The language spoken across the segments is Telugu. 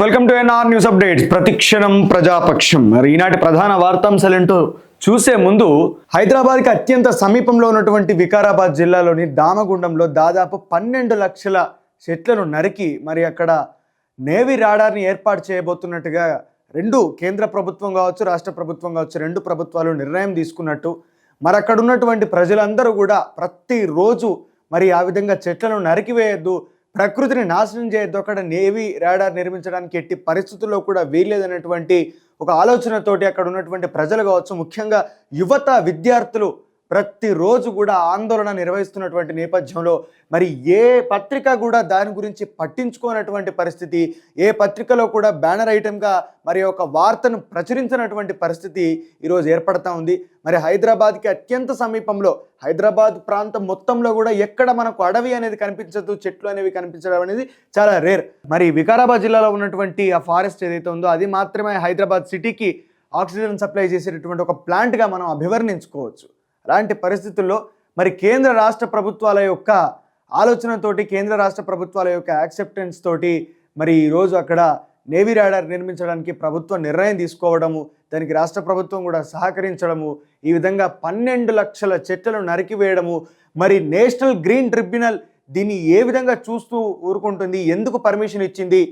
Welcome to NR news updates ప్రతిక్షణం ప్రజాపక్షం. మరి ఈనాటి ప్రధాన వార్తాంశాలేంటో చూసే ముందు హైదరాబాద్కి అత్యంత సమీపంలో ఉన్నటువంటి వికారాబాద్ జిల్లాలోని దామగుండంలో దాదాపు పన్నెండు లక్షల చెట్లను నరికి మరి అక్కడ నేవీ రాడార్ని ఏర్పాటు చేయబోతున్నట్టుగా రెండు కేంద్ర ప్రభుత్వం కావచ్చు రాష్ట్ర ప్రభుత్వం కావచ్చు రెండు ప్రభుత్వాలు నిర్ణయం తీసుకున్నట్టు. మరి అక్కడ ఉన్నటువంటి ప్రజలందరూ కూడా ప్రతిరోజు మరి ఆ విధంగా చెట్లను నరికివేయద్దు ప్రకృతిని నాశనం చేయొద్దు అక్కడ నేవీ రాడార్ నిర్మించడానికి ఎట్టి పరిస్థితుల్లో కూడా వీల్లేదనేటువంటి ఒక ఆలోచనతోటి అక్కడ ఉన్నటువంటి ప్రజలు కావచ్చు ముఖ్యంగా యువత విద్యార్థులు ప్రతిరోజు కూడా ఆందోళన నిర్వహిస్తున్నటువంటి నేపథ్యంలో మరి ఏ పత్రిక కూడా దాని గురించి పట్టించుకోనటువంటి పరిస్థితి ఏ పత్రికలో కూడా బ్యానర్ ఐటెంగా మరి ఒక వార్తను ప్రచురించినటువంటి పరిస్థితి ఈరోజు ఏర్పడతా ఉంది. మరి హైదరాబాద్కి అత్యంత సమీపంలో హైదరాబాద్ ప్రాంతం మొత్తంలో కూడా ఎక్కడ మనకు అడవి అనేది కనిపించదు చెట్లు అనేవి కనిపించడం అనేది చాలా రేర్. మరి వికారాబాద్ జిల్లాలో ఉన్నటువంటి ఆ ఫారెస్ట్ ఏదైతే ఉందో అది మాత్రమే హైదరాబాద్ సిటీకి ఆక్సిజన్ సప్లై చేసేటటువంటి ఒక ప్లాంట్గా మనం అభివర్ణించుకోవచ్చు. అలాంటి పరిస్థితుల్లో మరి కేంద్ర రాష్ట్ర ప్రభుత్వాల యొక్క ఆలోచనతోటి కేంద్ర రాష్ట్ర ప్రభుత్వాల యొక్క యాక్సెప్టెన్స్ తోటి మరి ఈరోజు అక్కడ నేవీ రాడార్ నిర్మించడానికి ప్రభుత్వం నిర్ణయం తీసుకోవడము దానికి రాష్ట్ర ప్రభుత్వం కూడా సహకరించడము ఈ విధంగా పన్నెండు లక్షల చెట్లను నరికివేయడము మరి నేషనల్ గ్రీన్ ట్రిబ్యునల్ దీన్ని ఏ విధంగా చూస్తూ ఊరుకుంటుంది ఎందుకు పర్మిషన్ ఇచ్చింది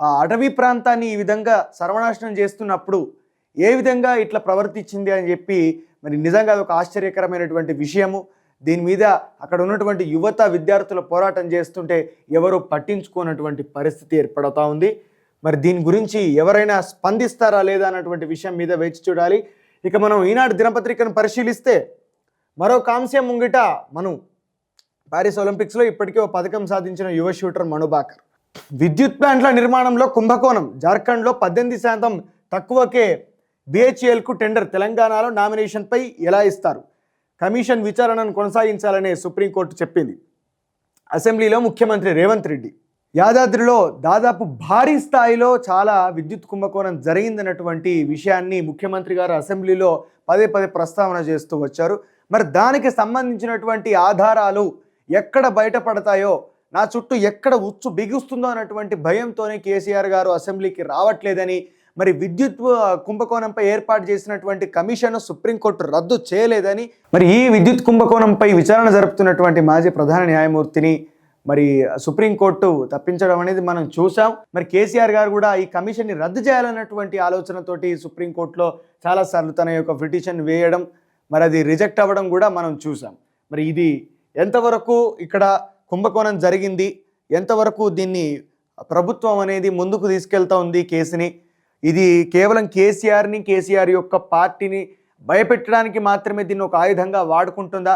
ఆ అటవీ ప్రాంతాన్ని ఈ విధంగా సర్వనాశనం చేస్తున్నప్పుడు ఏ విధంగా ఇట్లా ప్రవర్తించింది అని చెప్పి మరి నిజంగా అది ఒక ఆశ్చర్యకరమైనటువంటి విషయము. దీని మీద అక్కడ ఉన్నటువంటి యువత విద్యార్థుల పోరాటం చేస్తుంటే ఎవరు పట్టించుకోనటువంటి పరిస్థితి ఏర్పడతా ఉంది. మరి దీని గురించి ఎవరైనా స్పందిస్తారా లేదా అన్నటువంటి విషయం మీద వేచి చూడాలి. ఇక మనం ఈనాడు దినపత్రికను పరిశీలిస్తే మరో కాంస్యం ముంగిట మను. పారిస్ ఒలింపిక్స్లో ఇప్పటికే ఓ పథకం సాధించిన యువ షూటర్ మనుబాకర్ విద్యుత్ ప్లాంట్ల నిర్మాణంలో కుంభకోణం. జార్ఖండ్లో పద్దెనిమిది శాతం తక్కువకే బిహెచ్ఎల్కు టెండర్ తెలంగాణలో నామినేషన్పై ఎలా ఇస్తారు? కమిషన్ విచారణను కొనసాగించాలనే సుప్రీంకోర్టు చెప్పింది. అసెంబ్లీలో ముఖ్యమంత్రి రేవంత్ రెడ్డి. యాదాద్రిలో దాదాపు భారీ స్థాయిలో చాలా విద్యుత్ కుంభకోణం జరిగిందన్నటువంటి విషయాన్ని ముఖ్యమంత్రి గారు అసెంబ్లీలో పదే పదే ప్రస్తావన చేస్తూ వచ్చారు. మరి దానికి సంబంధించినటువంటి ఆధారాలు ఎక్కడ బయటపడతాయో నా చుట్టూ ఎక్కడ ఉచ్చు బిగుస్తుందో అన్నటువంటి భయంతోనే కేసీఆర్ గారు అసెంబ్లీకి రావట్లేదని మరి విద్యుత్ కుంభకోణంపై ఏర్పాటు చేసినటువంటి కమిషన్ సుప్రీంకోర్టు రద్దు చేయలేదని మరి ఈ విద్యుత్ కుంభకోణంపై విచారణ జరుపుతున్నటువంటి మాజీ ప్రధాన న్యాయమూర్తిని మరి సుప్రీంకోర్టు తప్పించడం అనేది మనం చూసాం మరి కేసీఆర్ గారు కూడా ఈ కమిషన్ని రద్దు చేయాలన్నటువంటి ఆలోచనతోటి సుప్రీంకోర్టులో చాలాసార్లు తన యొక్క పిటిషన్ వేయడం మరి అది రిజెక్ట్ అవ్వడం కూడా మనం చూసాం మరి ఇది ఎంతవరకు ఇక్కడ కుంభకోణం జరిగింది ఎంతవరకు దీన్ని ప్రభుత్వం అనేది ముందుకు తీసుకెళ్తా ఉంది కేసుని? ఇది కేవలం కేసీఆర్ని కేసీఆర్ యొక్క పార్టీని భయపెట్టడానికి మాత్రమే దీన్ని ఒక ఆయుధంగా వాడుకుంటుందా?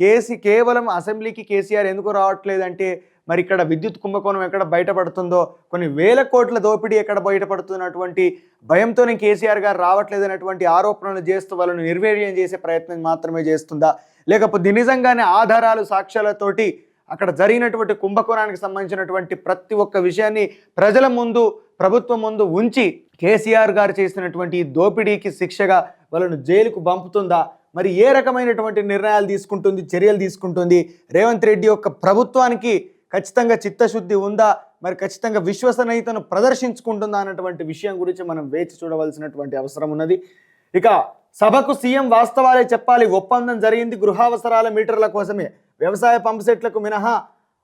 కేసీ కేవలం అసెంబ్లీకి కేసీఆర్ ఎందుకు రావట్లేదంటే మరి ఇక్కడ విద్యుత్ కుంభకోణం ఎక్కడ బయటపడుతుందో కొన్ని వేల కోట్ల దోపిడీ ఎక్కడ బయటపడుతున్నటువంటి భయంతోనే కేసీఆర్ గారు రావట్లేదన్నటువంటి ఆరోపణలు చేస్తూ వాళ్ళని నిర్వీర్యం చేసే ప్రయత్నం మాత్రమే చేస్తుందా? లేకపోతే నిజంగానే ఆధారాలు సాక్ష్యాలతోటి అక్కడ జరిగినటువంటి కుంభకోణానికి సంబంధించినటువంటి ప్రతి ఒక్క విషయాన్ని ప్రజల ముందు ప్రభుత్వం ముందు ఉంచి కేసీఆర్ గారు చేసినటువంటి దోపిడీకి శిక్షగా వాళ్ళను జైలుకు పంపుతుందా? మరి ఏ రకమైనటువంటి నిర్ణయాలు తీసుకుంటుంది చర్యలు తీసుకుంటుంది? రేవంత్ రెడ్డి యొక్క ప్రభుత్వానికి ఖచ్చితంగా చిత్తశుద్ధి ఉందా? మరి ఖచ్చితంగా విశ్వసనీయతను ప్రదర్శించుకుంటుందా అన్నటువంటి విషయం గురించి మనం వేచి చూడవలసినటువంటి అవసరం ఉన్నది. ఇక సభకు సీఎం వాస్తవాలే చెప్పాలి. ఒప్పందం జరిగింది గృహావసరాల మీటర్ల కోసమే. వ్యవసాయ పంప్ సెట్లకు మినహా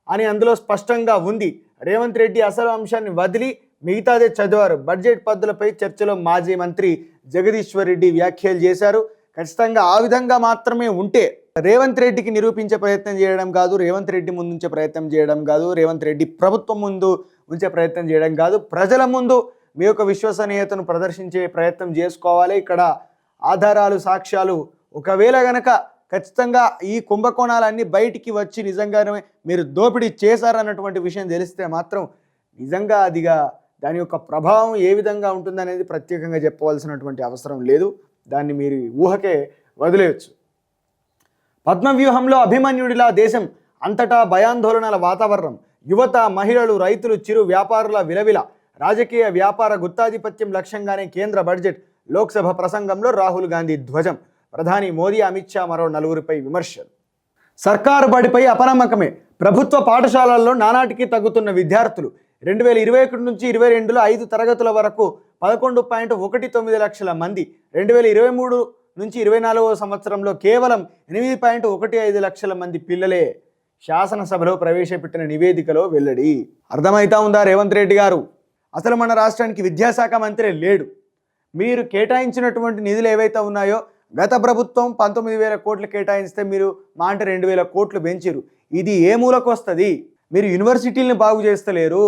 అని అందులో స్పష్టంగా ఉంది. రేవంత్ రెడ్డి అసలు అంశాన్ని వదిలి మిగతాదే చదివారు. బడ్జెట్ పద్ధతులపై చర్చలో మాజీ మంత్రి జగదీశ్వర్ రెడ్డి వ్యాఖ్యలు చేశారు. ఖచ్చితంగా ఆ విధంగా మాత్రమే ఉంటే రేవంత్ రెడ్డికి నిరూపించే ప్రయత్నం చేయడం కాదు రేవంత్ రెడ్డి ముందుంచే ప్రయత్నం చేయడం కాదు రేవంత్ రెడ్డి ప్రభుత్వం ముందు ఉంచే ప్రయత్నం చేయడం కాదు ప్రజల ముందు మీ యొక్క విశ్వసనీయతను ప్రదర్శించే ప్రయత్నం చేసుకోవాలి. ఇక్కడ ఆధారాలు సాక్ష్యాలు ఒకవేళ గనక ఖచ్చితంగా ఈ కుంభకోణాలన్నీ బయటికి వచ్చి నిజంగానే మీరు దోపిడీ చేశారన్నటువంటి విషయం తెలిస్తే మాత్రం నిజంగా అదిగా దాని యొక్క ప్రభావం ఏ విధంగా ఉంటుందనేది ప్రత్యేకంగా చెప్పవలసినటువంటి అవసరం లేదు. దాన్ని మీరు ఊహకే వదిలేయచ్చు. పద్మవ్యూహంలో అభిమన్యుడిలా దేశం అంతటా భయాందోళనల వాతావరణం. యువత మహిళలు రైతులు చిరు వ్యాపారుల విలవిల. రాజకీయ వ్యాపార గుత్తాధిపత్యం లక్ష్యంగానే కేంద్ర బడ్జెట్. లోక్సభ ప్రసంగంలో రాహుల్ గాంధీ ధ్వజం. ప్రధాని మోదీ అమిత్ షా మరో నలుగురిపై విమర్శలు. సర్కారు బడిపై అపనమ్మకమే. ప్రభుత్వ పాఠశాలల్లో నానాటికి తగ్గుతున్న విద్యార్థులు. రెండు వేల ఇరవై ఒకటి నుంచి ఇరవై రెండులో ఐదు తరగతుల వరకు పదకొండు పాయింట్ ఒకటి తొమ్మిది లక్షల మంది. రెండు వేల ఇరవై మూడు నుంచి ఇరవై నాలుగవ సంవత్సరంలో కేవలం ఎనిమిది పాయింట్ ఒకటి ఐదు లక్షల మంది పిల్లలే శాసనసభలో ప్రవేశపెట్టిన నివేదికలో వెల్లడి. అర్థమవుతా ఉందా రేవంత్ రెడ్డి గారు? అసలు మన రాష్ట్రానికి విద్యాశాఖ మంత్రి లేడు. మీరు కేటాయించినటువంటి నిధులు ఏవైతే ఉన్నాయో గత ప్రభుత్వం పంతొమ్మిది వేల కోట్లు కేటాయిస్తే మీరు మా అంటే రెండు వేల కోట్లు పెంచిరు ఇది ఏ మూలకు వస్తుంది? మీరు యూనివర్సిటీలను బాగు చేస్తలేరు.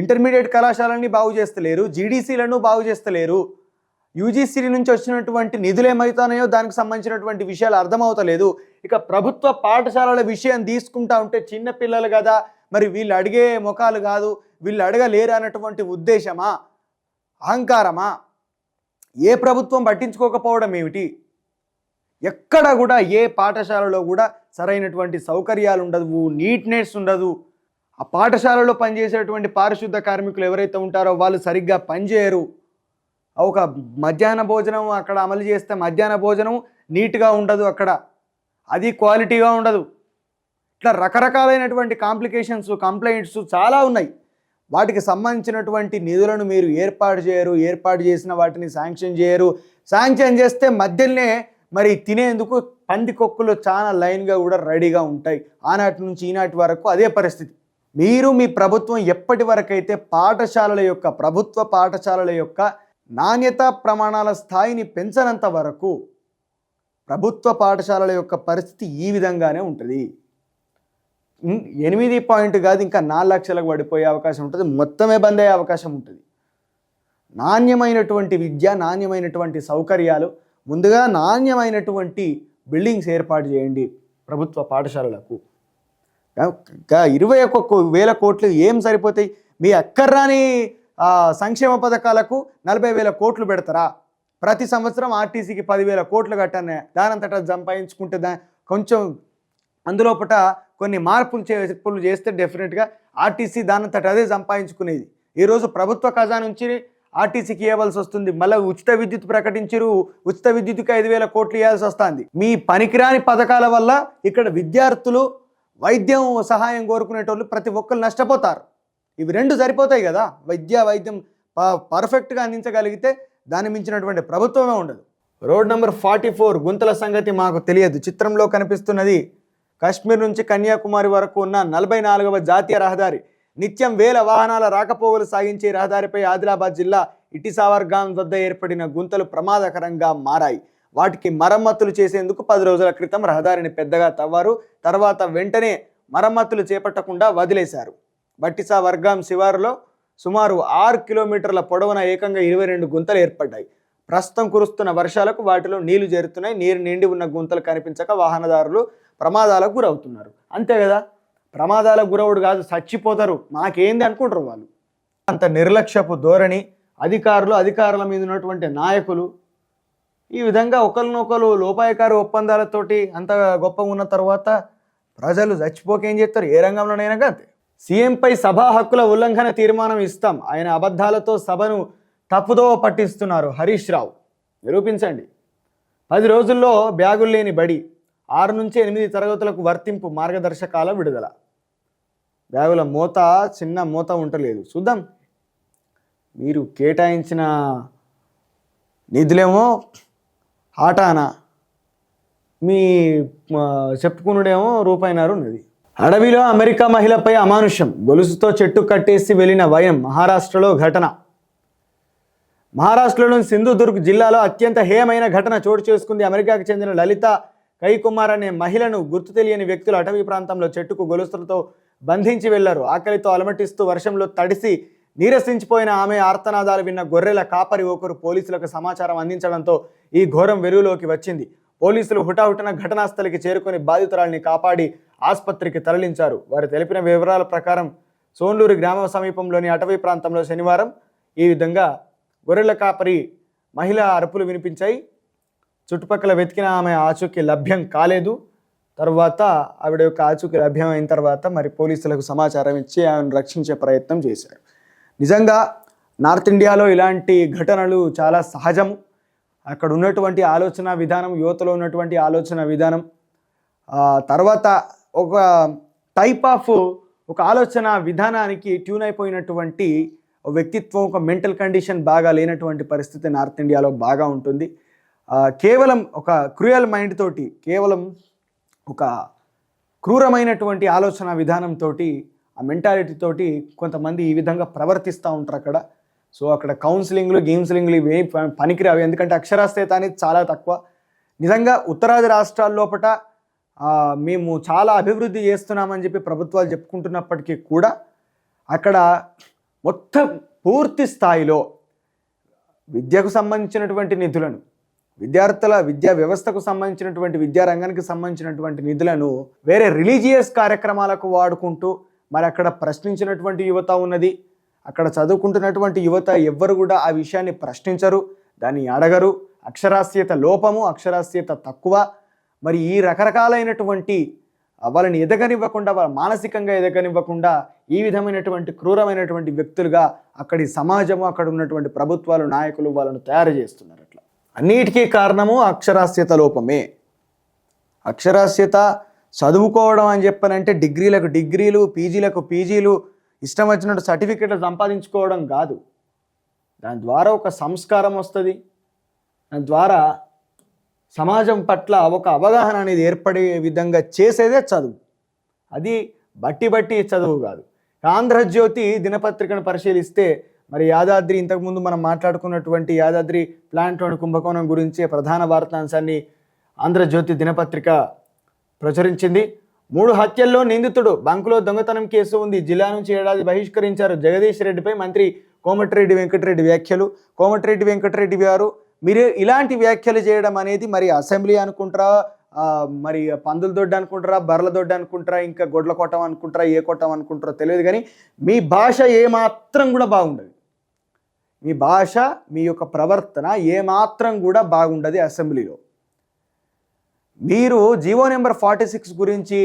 ఇంటర్మీడియట్ కళాశాలని బాగు చేస్తలేరు జీడీసీలను బాగు చేస్తలేరు. యూజీసీ నుంచి వచ్చినటువంటి నిధులు ఏమవుతున్నాయో దానికి సంబంధించినటువంటి విషయాలు అర్థమవుతలేదు. ఇక ప్రభుత్వ పాఠశాలల విషయం తీసుకుంటా ఉంటే చిన్న పిల్లలు కదా మరి వీళ్ళు అడిగే ముఖాలు కాదు వీళ్ళు అడగలేరు అన్నటువంటి ఉద్దేశమా? అహంకారమా? ఏ ప్రభుత్వం పట్టించుకోకపోవడం ఏమిటి? ఎక్కడ కూడా ఏ పాఠశాలలో కూడా సరైనటువంటి సౌకర్యాలు ఉండదు నీట్నెస్ ఉండదు. ఆ పాఠశాలలో పనిచేసేటువంటి పారిశుద్ధ కార్మికులు ఎవరైతే ఉంటారో వాళ్ళు సరిగ్గా పనిచేయరు. ఒక మధ్యాహ్న భోజనం అక్కడ అమలు చేస్తే మధ్యాహ్న భోజనం నీట్గా ఉండదు అక్కడ. అది క్వాలిటీగా ఉండదు. ఇట్లా రకరకాలైనటువంటి కాంప్లికేషన్స్ కంప్లైంట్స్ చాలా ఉన్నాయి. వాటికి సంబంధించినటువంటి నిధులను మీరు ఏర్పాటు చేయరు ఏర్పాటు చేసిన వాటిని శాంక్షన్ చేయరు. శాంక్షన్ చేస్తే మధ్యలోనే మరి తినేందుకు పందికొక్కులు చాలా లైన్గా కూడా రెడీగా ఉంటాయి. ఆనాటి నుంచి ఈనాటి వరకు అదే పరిస్థితి. మీరు మీ ప్రభుత్వం ఎప్పటి వరకైతే పాఠశాలల యొక్క ప్రభుత్వ పాఠశాలల యొక్క నాణ్యత ప్రమాణాల స్థాయిని పెంచనంత వరకు ప్రభుత్వ పాఠశాలల యొక్క పరిస్థితి ఈ విధంగానే ఉంటుంది. ఎనిమిది పాయింట్ కాదు ఇంకా నాలుగు లక్షలకు పడిపోయే అవకాశం ఉంటుంది మొత్తమే బంద్ అయ్యే అవకాశం ఉంటుంది. నాణ్యమైనటువంటి విద్య నాణ్యమైనటువంటి సౌకర్యాలు ముందుగా నాణ్యమైనటువంటి బిల్డింగ్స్ ఏర్పాటు చేయండి ప్రభుత్వ పాఠశాలలకు. ఇరవై ఒక్క వేల కోట్లు ఏం సరిపోతాయి? మీ అక్కర్రాని సంక్షేమ పథకాలకు నలభై వేల కోట్లు పెడతారా? ప్రతి సంవత్సరం ఆర్టీసీకి పదివేల కోట్లు కట్టాను దానంతటా సంపాదించుకుంటే దా కొంచెం అందులోపట కొన్ని మార్పులు చేర్పులు చేస్తే డెఫినెట్గా ఆర్టీసీ దానంతట అదే సంపాదించుకునేది. ఈరోజు ప్రభుత్వ ఖజా నుంచి ఆర్టీసీకి ఇవ్వాల్సి వస్తుంది. మళ్ళీ ఉచిత విద్యుత్ ప్రకటించరు ఉచిత విద్యుత్కి ఐదు వేల కోట్లు ఇవ్వాల్సి వస్తుంది. మీ పనికిరాని పథకాల వల్ల ఇక్కడ విద్యార్థులు వైద్యం సహాయం కోరుకునేటోళ్ళు ప్రతి ఒక్కరు నష్టపోతారు. ఇవి రెండు సరిపోతాయి కదా. వైద్య వైద్యం ప- పర్ఫెక్ట్గా అందించగలిగితే దాన్ని మించినటువంటి ప్రభుత్వమే ఉండదు. రోడ్ నెంబర్ ఫార్టీ ఫోర్ గుంతల సంగతి మాకు తెలియదు. చిత్రంలో కనిపిస్తున్నది కాశ్మీర్ నుంచి కన్యాకుమారి వరకు ఉన్న నలభై నాలుగవ జాతీయ రహదారి. నిత్యం వేల వాహనాల రాకపోగలు సాగించే రహదారిపై ఆదిలాబాద్ జిల్లా ఇటిసావర్గాం వద్ద ఏర్పడిన గుంతలు ప్రమాదకరంగా మారాయి. వాటికి మరమ్మతులు చేసేందుకు పది రోజుల క్రితం రహదారిని పెద్దగా తవ్వారు. తర్వాత వెంటనే మరమ్మతులు చేపట్టకుండా వదిలేశారు. బట్టిసా వర్గాం శివారులో సుమారు ఆరు కిలోమీటర్ల పొడవున ఏకంగా ఇరవై రెండు గుంతలు ఏర్పడ్డాయి. ప్రస్తుతం కురుస్తున్న వర్షాలకు వాటిలో నీళ్ళు చేరుతున్నాయి. నీరు నిండి ఉన్న గుంతలు కనిపించక వాహనదారులు ప్రమాదాలకు గురవుతున్నారు. అంతే కదా? ప్రమాదాలకు గురవుడు కాదు చచ్చిపోతారు. మాకేంది అనుకుంటారు వాళ్ళు? అంత నిర్లక్ష్యపు ధోరణి అధికారులు అధికారుల మీద ఉన్నటువంటి నాయకులు ఈ విధంగా ఒకరినొకరు లోపాయకారి ఒప్పందాలతోటి అంత గొప్పగా ఉన్న తర్వాత ప్రజలు చచ్చిపోకేం చేస్తారు? ఏ రంగంలోనైనా అంతే సీఎంపై సభా హక్కుల ఉల్లంఘన తీర్మానం ఇస్తాం. ఆయన అబద్ధాలతో సభను తప్పుదో పట్టిస్తున్నారు హరీష్ రావు. నిరూపించండి. పది రోజుల్లో బ్యాగులు లేని బడి ఆరు నుంచి ఎనిమిది తరగతులకు వర్తింపు మార్గదర్శకాల విడుదల. బ్యాగుల మూత చిన్న మూత ఉండలేదు చూద్దాం. మీరు కేటాయించిన నిధులేమో ఆటానా? మీ చెప్పుకునుడేమో రూపాయినారు ఉన్నది అడవిలో అమెరికా మహిళపై అమానుష్యం. గొలుసుతో చెట్టు కట్టేసి వెళ్ళిన వయం మహారాష్ట్రలో ఘటన. మహారాష్ట్రలోని సింధుదుర్గ్ జిల్లాలో అత్యంత హేయమైన ఘటన చోటు చేసుకుంది అమెరికాకు చెందిన లలిత కైకుమార్ అనే మహిళను గుర్తు తెలియని వ్యక్తులు అటవీ ప్రాంతంలో చెట్టుకు గొలుసులతో బంధించి వెళ్ళారు. ఆకలితో అలమటిస్తూ వర్షంలో తడిసి నీరసించిపోయిన ఆమె ఆర్తనాదాలు విన్న గొర్రెల కాపరి ఒకరు పోలీసులకు సమాచారం అందించడంతో ఈ ఘోరం వెలుగులోకి వచ్చింది. పోలీసులు హుటాహుటిన ఘటనాస్థలికి చేరుకుని చేరుకొని బాధితురాలిని కాపాడి ఆసుపత్రికి తరలించారు. వారు తెలిపిన వివరాల ప్రకారం సోన్లూరు గ్రామ సమీపంలోని అటవీ ప్రాంతంలో శనివారం ఈ విధంగా గొర్రెల కాపరి మహిళ అరుపులు వినిపించాయి. చుట్టుపక్కల వెతికిన ఆమె ఆచూకీ లభ్యం కాలేదు. తర్వాత ఆవిడ యొక్క ఆచూకీ లభ్యమైన తర్వాత మరి పోలీసులకు సమాచారం ఇచ్చి ఆమెను రక్షించే ప్రయత్నం చేశారు. నిజంగా నార్త్ ఇండియాలో ఇలాంటి ఘటనలు చాలా సహజం. అక్కడ ఉన్నటువంటి ఆలోచన విధానం యువతలో ఉన్నటువంటి ఆలోచన విధానం తర్వాత ఒక టైప్ ఆఫ్ ఒక ఆలోచన విధానానికి ట్యూన్ అయిపోయినటువంటి వ్యక్తిత్వం ఒక మెంటల్ కండిషన్ బాగా లేనటువంటి పరిస్థితి నార్త్ ఇండియాలో బాగా ఉంటుంది. కేవలం ఒక క్రూయల్ మైండ్ తోటి కేవలం ఒక క్రూరమైనటువంటి ఆలోచన విధానంతో ఆ మెంటాలిటీ తోటి కొంతమంది ఈ విధంగా ప్రవర్తిస్తూ ఉంటారు అక్కడ. సో అక్కడ కౌన్సిలింగ్లు గేమ్స్లింగ్లు ఇవి ప- పనికిరావు. ఎందుకంటే అక్షరాస్యత అనేది చాలా తక్కువ. నిజంగా ఉత్తరాది రాష్ట్రాల లోపల మేము చాలా అభివృద్ధి చేస్తున్నామని చెప్పి ప్రభుత్వాలు చెప్పుకుంటున్నప్పటికీ కూడా అక్కడ మొత్తం పూర్తి స్థాయిలో విద్యకు సంబంధించినటువంటి నిధులను విద్యార్థుల విద్యా వ్యవస్థకు సంబంధించినటువంటి విద్యారంగానికి సంబంధించినటువంటి నిధులను వేరే రిలీజియస్ కార్యక్రమాలకు వాడుకుంటూ మరి అక్కడ ప్రశ్నించినటువంటి యువత ఉన్నది. అక్కడ చదువుకుంటున్నటువంటి యువత ఎవ్వరు కూడా ఆ విషయాన్ని ప్రశ్నించరు దాన్ని అడగరు. అక్షరాస్యత లోపము అక్షరాస్యత తక్కువ. మరి ఈ రకరకాలైనటువంటి వాళ్ళని ఎదగనివ్వకుండా వాళ్ళ మానసికంగా ఎదగనివ్వకుండా ఈ విధమైనటువంటి క్రూరమైనటువంటి వ్యక్తులుగా అక్కడి సమాజము అక్కడ ఉన్నటువంటి ప్రభుత్వాలు నాయకులు వాళ్ళను తయారు చేస్తున్నారు అట్లా. అన్నిటికీ కారణము అక్షరాస్యత లోపమే. అక్షరాస్యత చదువుకోవడం అని చెప్పనంటే డిగ్రీలకు డిగ్రీలు పీజీలకు పీజీలు ఇష్టం వచ్చినట్టు సర్టిఫికెట్లు సంపాదించుకోవడం కాదు. దాని ద్వారా ఒక సంస్కారం వస్తుంది. దాని ద్వారా సమాజం పట్ల ఒక అవగాహన అనేది ఏర్పడే విధంగా చేసేదే చదువు. అది బట్టి బట్టి చదువు కాదు. ఆంధ్రజ్యోతి దినపత్రికను పరిశీలిస్తే మరి యాదాద్రి ఇంతకుముందు మనం మాట్లాడుకున్నటువంటి యాదాద్రి ప్లాంట్ కుంభకోణం గురించే ప్రధాన వార్తాంశాన్ని ఆంధ్రజ్యోతి దినపత్రిక ప్రచురించింది. మూడు హత్యల్లో నిందితుడు. బంకులో దొంగతనం కేసు ఉంది. జిల్లా నుంచి ఏడాది బహిష్కరించారు. జగదీష్ రెడ్డిపై మంత్రి కోమటిరెడ్డి వెంకటరెడ్డి వ్యాఖ్యలు. కోమటిరెడ్డి వెంకటరెడ్డి గారు మీరు ఇలాంటి వ్యాఖ్యలు చేయడం అనేది మరి అసెంబ్లీ అనుకుంటారా? మరి పందుల దొడ్డ అనుకుంటారా? బర్రెల దొడ్డ అనుకుంటారా? ఇంకా గొడ్ల కొట్టం అనుకుంటారా? ఏ కొట్టం అనుకుంటారో తెలియదు కానీ మీ భాష ఏమాత్రం కూడా బాగుండదు. మీ భాష మీ యొక్క ప్రవర్తన ఏమాత్రం కూడా బాగుండదు అసెంబ్లీలో. మీరు జీవో నెంబర్ ఫార్టీ సిక్స్ గురించి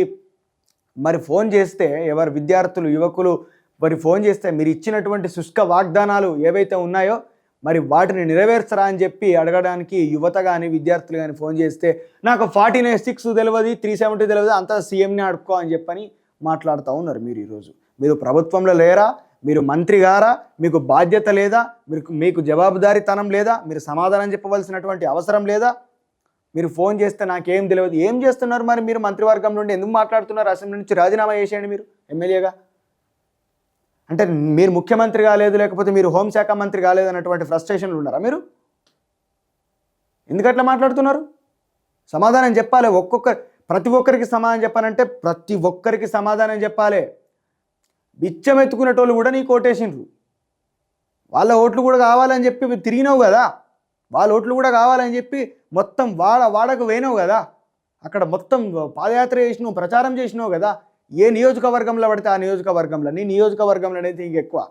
మరి ఫోన్ చేస్తే ఎవరు విద్యార్థులు యువకులు మరి ఫోన్ చేస్తే మీరు ఇచ్చినటువంటి శుష్క వాగ్దానాలు ఏవైతే ఉన్నాయో మరి వాటిని నెరవేర్చరా అని చెప్పి అడగడానికి యువత కానీ విద్యార్థులు కానీ ఫోన్ చేస్తే నాకు ఫార్టీ నైన్ సిక్స్ తెలియదు త్రీ సెవెంటీ తెలియదు అంతా సీఎంని అడుక్కో అని చెప్పని మాట్లాడుతూ ఉన్నారు మీరు ఈరోజు. మీరు ప్రభుత్వంలో లేరా? మీరు మంత్రి గారా? మీకు బాధ్యత లేదా? మీకు మీకు జవాబుదారీతనం లేదా? మీరు సమాధానం చెప్పవలసినటువంటి అవసరం లేదా? మీరు ఫోన్ చేస్తే నాకేం తెలియదు. ఏం చేస్తున్నారు మరి మీరు మంత్రివర్గం నుండి? ఎందుకు మాట్లాడుతున్నారు? అసెంబ్లీ నుంచి రాజీనామా చేసేయండి మీరు ఎమ్మెల్యేగా. అంటే మీరు ముఖ్యమంత్రి కాలేదు లేకపోతే మీరు హోంశాఖ మంత్రి కాలేదు అన్నటువంటి ఫ్రస్ట్రేషన్లు ఉన్నారా మీరు? ఎందుకట్లా మాట్లాడుతున్నారు? సమాధానం చెప్పాలి. ఒక్కొక్క ప్రతి ఒక్కరికి సమాధానం చెప్పాలంటే ప్రతి ఒక్కరికి సమాధానం చెప్పాలి. బిచ్చం ఎత్తుకునేటోళ్ళు కూడా నీకు కోటేసిండ్రు వాళ్ళ ఓట్లు కూడా కావాలని చెప్పి తిరిగినావు కదా. వాళ్ళ ఓట్లు కూడా కావాలని చెప్పి మొత్తం వాడ వాడకు వేనావు కదా. అక్కడ మొత్తం పాదయాత్ర చేసినావు ప్రచారం చేసినావు కదా. ఏ నియోజకవర్గంలో పడితే ఆ నియోజకవర్గంలో నీ నియోజకవర్గంలో అనేది ఎక్కువ.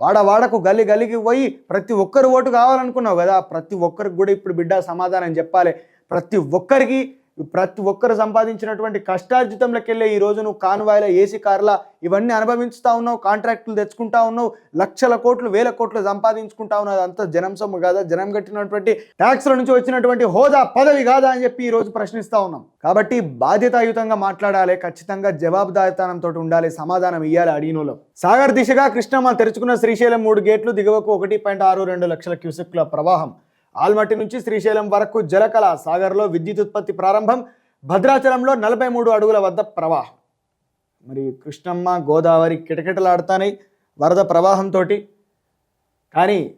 వాడ వాడకు గల్లి గల్లికి పోయి ప్రతి ఒక్కరు ఓటు కావాలనుకున్నావు కదా. ప్రతి ఒక్కరికి కూడా ఇప్పుడు బిడ్డ సమాధానం చెప్పాలి. ప్రతి ఒక్కరికి ప్రతి ఒక్కరు సంపాదించినటువంటి కష్టార్జితంలోకి వెళ్ళే ఈ రోజు నువ్వు కాన్వాయ్ల ఏసీ కార్ల ఇవన్నీ అనుభవించుతా ఉన్నావు కాంట్రాక్టులు తెచ్చుకుంటా ఉన్నావు లక్షల కోట్లు వేల కోట్లు సంపాదించుకుంటా ఉన్నావు అదంతా జనం సొమ్ము కాదా? జనం కట్టినటువంటి ట్యాక్స్ల నుంచి వచ్చినటువంటి హోదా పదవి కాదా అని చెప్పి ఈ రోజు ఉన్నాం. కాబట్టి బాధ్యతాయుతంగా మాట్లాడాలి ఖచ్చితంగా జవాబుదారితనంతో ఉండాలి సమాధానం ఇవ్వాలి అడిగినలో సాగర్ దిశగా కృష్ణమ్మ తెరుచుకున్న శ్రీశైలం మూడు గేట్లు దిగువకు ఒకటి పాయింట్ ఆరు రెండు లక్షల క్యూసెక్ల ప్రవాహం. ఆల్మట్టి నుంచి శ్రీశైలం వరకు జలకళ సాగర్లో విద్యుత్ ఉత్పత్తి ప్రారంభం భద్రాచలంలో నలభై మూడు అడుగుల వద్ద ప్రవాహం. మరి కృష్ణమ్మ గోదావరి కిటకిటలాడుతాయి వరద ప్రవాహంతో కానీ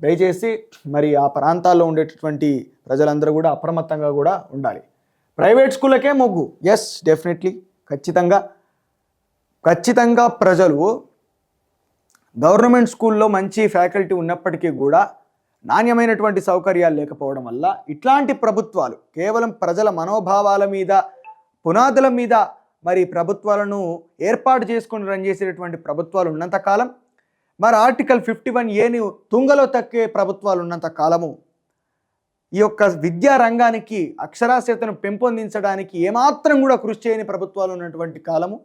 దయచేసి మరి ఆ ప్రాంతాల్లో ఉండేటటువంటి ప్రజలందరూ కూడా అప్రమత్తంగా కూడా ఉండాలి. ప్రైవేట్ స్కూళ్ళకే మొగ్గు. ఎస్ డెఫినెట్లీ ఖచ్చితంగా. ఖచ్చితంగా ప్రజలు గవర్నమెంట్ స్కూల్లో మంచి ఫ్యాకల్టీ ఉన్నప్పటికీ కూడా నాణ్యమైనటువంటి సౌకర్యాలు లేకపోవడం వల్ల ఇట్లాంటి ప్రభుత్వాలు కేవలం ప్రజల మనోభావాల మీద పునాదుల మీద మరి ప్రభుత్వాలను ఏర్పాటు చేసుకుని రన్ చేసేటటువంటి ప్రభుత్వాలు ఉన్నంత కాలం మరి ఆర్టికల్ ఫిఫ్టీ వన్ ఏని తుంగలో తక్కే ప్రభుత్వాలు ఉన్నంత కాలము ఈ యొక్క విద్యా రంగానికి అక్షరాస్యతను పెంపొందించడానికి ఏమాత్రం కూడా కృషి చేయని ప్రభుత్వాలు ఉన్నటువంటి కాలము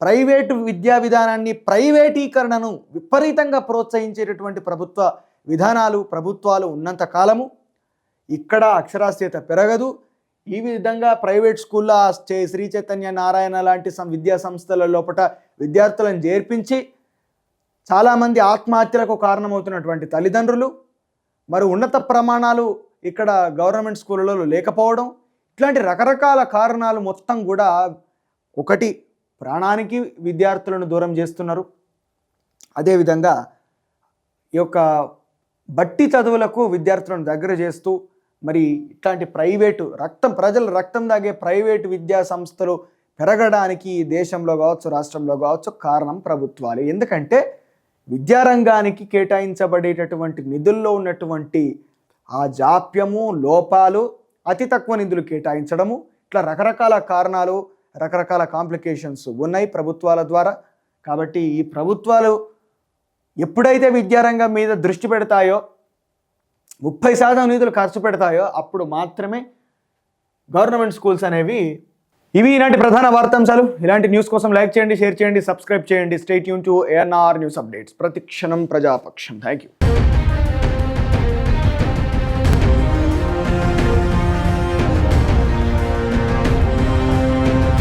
ప్రైవేటు విద్యా విధానాన్ని ప్రైవేటీకరణను విపరీతంగా ప్రోత్సహించేటటువంటి ప్రభుత్వ విధానాలు ప్రభుత్వాలు ఉన్నంత కాలము ఇక్కడ అక్షరాస్యత పెరగదు. ఈ విధంగా ప్రైవేట్ స్కూల్లో చే- శ్రీ చైతన్య నారాయణ లాంటి సం విద్యా సంస్థల లోపల విద్యార్థులను చేర్పించి చాలామంది ఆత్మహత్యలకు కారణమవుతున్నటువంటి తల్లిదండ్రులు మరి ఉన్నత ప్రమాణాలు ఇక్కడ గవర్నమెంట్ స్కూళ్ళలో లేకపోవడం ఇట్లాంటి రకరకాల కారణాలు మొత్తం కూడా ఒకటి ప్రాణానికి విద్యార్థులను దూరం చేస్తున్నారు. అదేవిధంగా ఈ యొక్క బట్టి చదువులకు విద్యార్థులను దగ్గర చేస్తూ మరి ఇట్లాంటి ప్రైవేటు రక్తం ప్రజల రక్తం దాగే ప్రైవేటు విద్యా సంస్థలు పెరగడానికి ఈ దేశంలో కావచ్చు రాష్ట్రంలో కావచ్చు కారణం ప్రభుత్వాలు. ఎందుకంటే విద్యారంగానికి కేటాయించబడేటటువంటి నిధుల్లో ఉన్నటువంటి ఆ జాప్యము లోపాలు అతి తక్కువ నిధులు కేటాయించడము ఇట్లా రకరకాల కారణాలు రకరకాల కాంప్లికేషన్స్ ఉన్నాయి ప్రభుత్వాల ద్వారా. కాబట్టి ఈ ప్రభుత్వాలు ఎప్పుడైతే విద్యారంగం మీద దృష్టి పెడతాయో ముప్పై శాతం నిధులు ఖర్చు పెడతాయో అప్పుడు మాత్రమే గవర్నమెంట్ స్కూల్స్ అనేవి ఇవి ఇలాంటి ప్రధాన వార్తాంశాలు. ఇలాంటి న్యూస్ కోసం లైక్ చేయండి షేర్ చేయండి సబ్స్క్రైబ్ చేయండి. State Yoon to ANR news updates ప్రతి క్షణం ప్రజాపక్షం. Thank you